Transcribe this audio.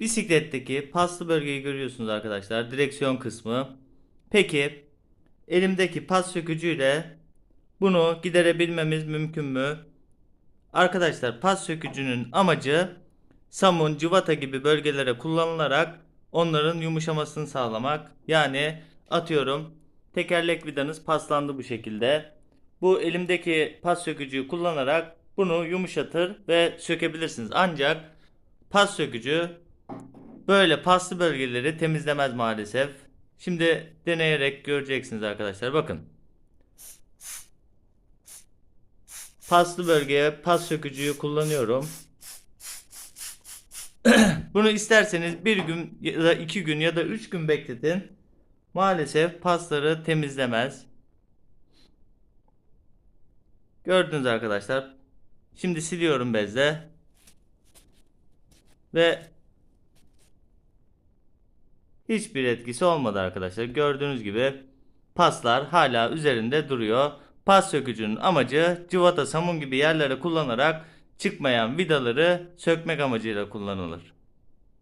Bisikletteki paslı bölgeyi görüyorsunuz arkadaşlar. Direksiyon kısmı. Peki elimdeki pas sökücüyle bunu giderebilmemiz mümkün mü? Arkadaşlar pas sökücünün amacı samun, cıvata gibi bölgelere kullanılarak onların yumuşamasını sağlamak. Yani atıyorum tekerlek vidanız paslandı bu şekilde. Bu elimdeki pas sökücüyü kullanarak bunu yumuşatır ve sökebilirsiniz. Ancak pas sökücü böyle paslı bölgeleri temizlemez maalesef. Şimdi deneyerek göreceksiniz arkadaşlar. Bakın. Paslı bölgeye pas sökücüyü kullanıyorum. Bunu isterseniz bir gün ya da iki gün ya da üç gün bekletin. Maalesef pasları temizlemez. Gördünüz arkadaşlar. Şimdi siliyorum bezle. Ve hiçbir etkisi olmadı arkadaşlar. Gördüğünüz gibi paslar hala üzerinde duruyor. Pas sökücünün amacı cıvata, samun gibi yerlere kullanarak çıkmayan vidaları sökmek amacıyla kullanılır.